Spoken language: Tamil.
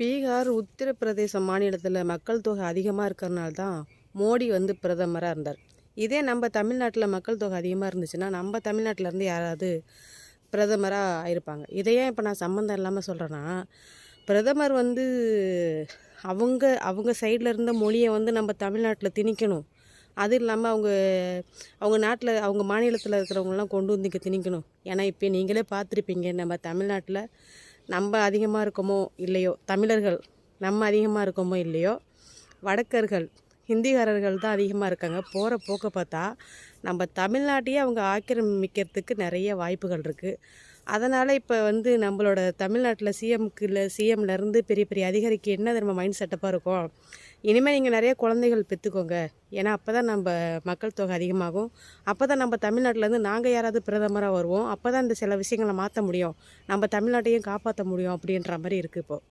பீகார் உத்தரப்பிரதேச மாநிலத்தில் மக்கள் தொகை அதிகமாக இருக்கிறனால தான் மோடி வந்து பிரதமராக இருந்தார். இதே நம்ம தமிழ்நாட்டில் மக்கள் தொகை அதிகமாக இருந்துச்சுன்னா நம்ம தமிழ்நாட்டில் இருந்து யாராவது பிரதமராக ஆயிருப்பாங்க இதையே இப்போ நான் சம்மந்தம் இல்லாமல் சொல்கிறேன்னா பிரதமர் வந்து அவங்க அவங்க சைடில் இருந்த மொழியை வந்து நம்ம தமிழ்நாட்டில் திணிக்கணும். அது இல்லாமல் அவங்க அவங்க நாட்டில் அவங்க மாநிலத்தில் இருக்கிறவங்களாம் கொண்டு வந்து இங்கே திணிக்கணும். ஏன்னா இப்போ நீங்களே பார்த்துருப்பீங்க நம்ம தமிழ்நாட்டில் நம்ம அதிகமாக இருக்கோமோ இல்லையோ தமிழர்கள் நம்ம அதிகமாக இருக்கோமோ இல்லையோ வடக்கர்கள் ஹிந்திகாரர்கள் தான் அதிகமாக இருக்காங்க. போகிற போக்க பார்த்தா நம்ம தமிழ்நாட்டையே அவங்க ஆக்கிரமிக்கிறதுக்கு நிறைய வாய்ப்புகள் இருக்குது அதனால் இப்போ வந்து நம்மளோட தமிழ்நாட்டில் சிஎம்க்கு இல்லை சிஎம்லேருந்து பெரிய பெரிய அதிகாரிக்கு என்ன நம்ம மைண்ட் செட்டப்பாக இருக்கும் இனிமேல் நீங்கள் நிறைய குழந்தைகள் பெற்றுக்கோங்க ஏன்னா அப்போ தான் நம்ம மக்கள் தொகை அதிகமாகும். அப்போ தான் நம்ம தமிழ்நாட்டிலேருந்து நாங்கள் யாராவது பிரதமராக வருவோம். அப்போ தான் இந்த சில விஷயங்களை மாற்ற முடியும். நம்ம தமிழ்நாட்டையும் காப்பாற்ற முடியும் அப்படின்ற மாதிரி இருக்குது இப்போது